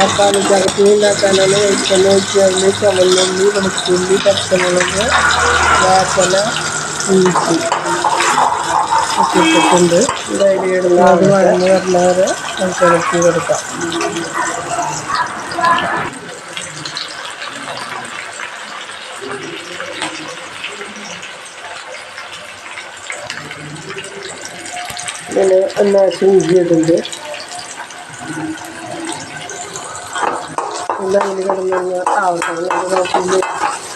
ചട്നി ഉണ്ടാക്കാനാണ് വെളിച്ചെണ്ണ ഒഴിച്ചുകൊണ്ട് ചുവന്നുള്ളി വെളുത്തുള്ളി പച്ചമുളക് വേപ്പല ഇഞ്ചി ഒക്കെ ഇട്ടിട്ടുണ്ട് ഇടുന്ന അത് വഴഞ്ഞ് വരുന്നവരെ നമുക്ക് ഇറക്കി കൊടുക്കാം ഇങ്ങനെ ഒന്നാശം ഇഞ്ചി ഇടുന്നുണ്ട് പിന്നെ അതിൽ കിടന്ന് ആവശ്യം നമുക്ക്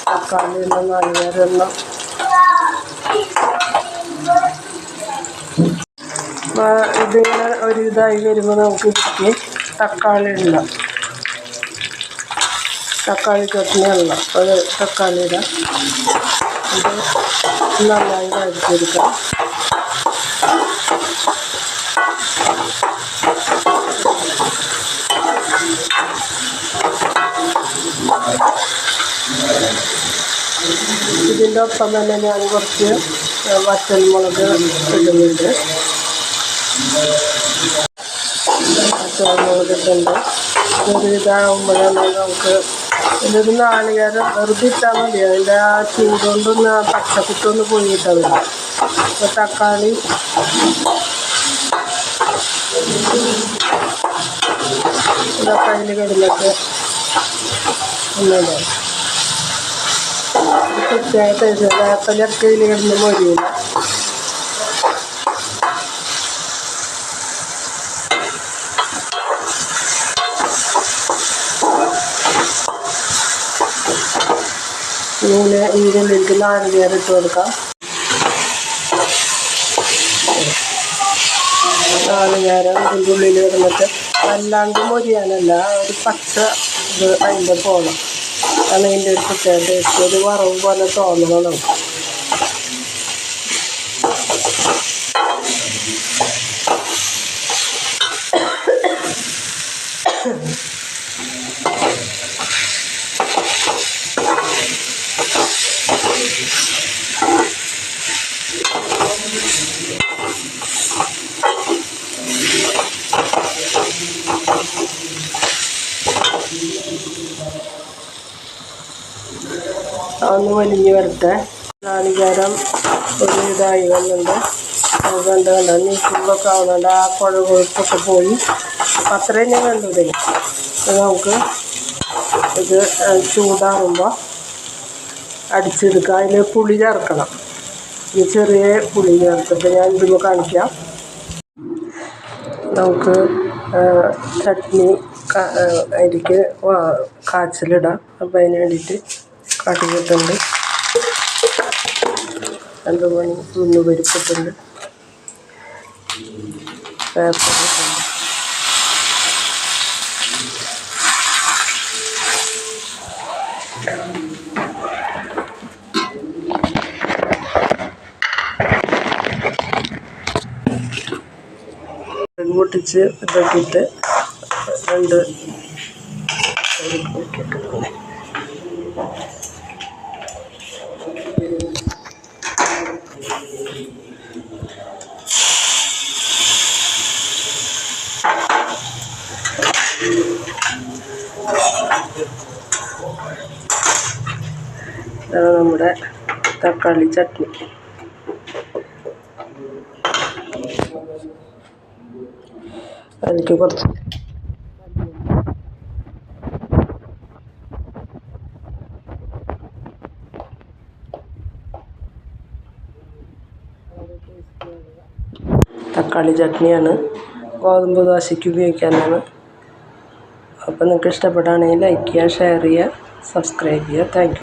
തക്കാളി എല്ലാം നാളികേരെല്ലാം ഇതിങ്ങനെ ഒരു വരുമ്പോൾ നമുക്ക് ഇതിലേക്ക് തക്കാളി ഇടാം തക്കാളി ചട്നിയല്ല ഒരു തക്കാളി ഇടാം. ഇത് നന്നായി കഴിച്ചെടുക്കാം ഇതിന്റെ ഒപ്പം തന്നെ ഞാൻ കുറച്ച് വറ്റൽമുളക് ഇടുന്നുണ്ട്. വറ്റൽമുളക് ഇട്ടുണ്ട്. ഇതൊരു ഇതാകുമ്പോഴാണ് നമുക്ക് ഇതൊരു നാളികേരം വെറുതെ ഇട്ടാൽ മതി. അതിന്റെ ആ ചൂടുകൊണ്ടൊന്ന് പച്ചക്കുത്തൊന്ന് പൊഴിയിട്ടാൽ മതി. അപ്പോൾ തക്കാളി ഇതൊക്കെ അതിൽ കിടന്നിട്ട് ഒന്നുമില്ല ടേസ്റ്റ് വേപ്പലൊക്കെ ഇതിൽ കിടന്ന് മൊരിയില്ല ഇങ്ങനെ ഇതിലേക്ക് നാളികേരം ഇട്ട് കൊടുക്കാം നേരം ഇതിന്റെ ഉള്ളിൽ കിടന്നിട്ട് അല്ലാണ്ട് മൊരിയാനല്ല ഒരു പച്ച ഇത് അതിന്റെ പോകണം അതാണ് ഇതിന്റെ ഒരു പ്രത്യേക ടേസ്റ്റ് ഒരു വറവ് പോലെ തോന്നണം നമുക്ക് ഒന്ന് വലിഞ്ഞ് വരട്ടെ. നാളികാരം ഒരു ഇതായി വന്നുണ്ട് അത് കണ്ട് കണ്ട. നീക്കുമ്പോഴൊക്കെ ആവുന്നുണ്ട്. ആ കുഴ കൊഴുപ്പൊക്കെ പോയി. അപ്പം അത്രയും ഞാൻ കണ്ടു ഇതിൽ ഇത് നമുക്ക് ഇത് ചൂടാറുമ്പോൾ അടിച്ചെടുക്കുക അതിൽ പുളി ചേർക്കണം. ഈ ചെറിയ പുളി ചേർത്തിട്ട് ഞാൻ ഇതിൽ കാണിക്കാം. നമുക്ക് ചട്നി അരിക്ക് കാച്ചിലിടാം. അപ്പോൾ അതിന് വേണ്ടിയിട്ട് കടുകിട്ടുണ്ട് രണ്ട് മണി ഉള്ളു പരിപ്പിട്ടുണ്ട്. പേപ്പറിട്ടുണ്ട് പെൺകുട്ടിച്ച് ഇതാക്കിയിട്ട് രണ്ട് ഇതാണ് നമ്മുടെ തക്കാളി ചട്നി. അതിലേക്ക് കുറച്ച് തക്കാളി ചട്നിയാണ്. ഗോതമ്പ് ദോശയ്ക്ക് ഉപയോഗിക്കാനാണ്. അപ്പോൾ നിങ്ങൾക്ക് ഇഷ്ടപ്പെടുകയാണെങ്കിൽ ലൈക്ക് ചെയ്യുക ഷെയർ ചെയ്യുക സബ്സ്ക്രൈബ് ചെയ്യുക. താങ്ക്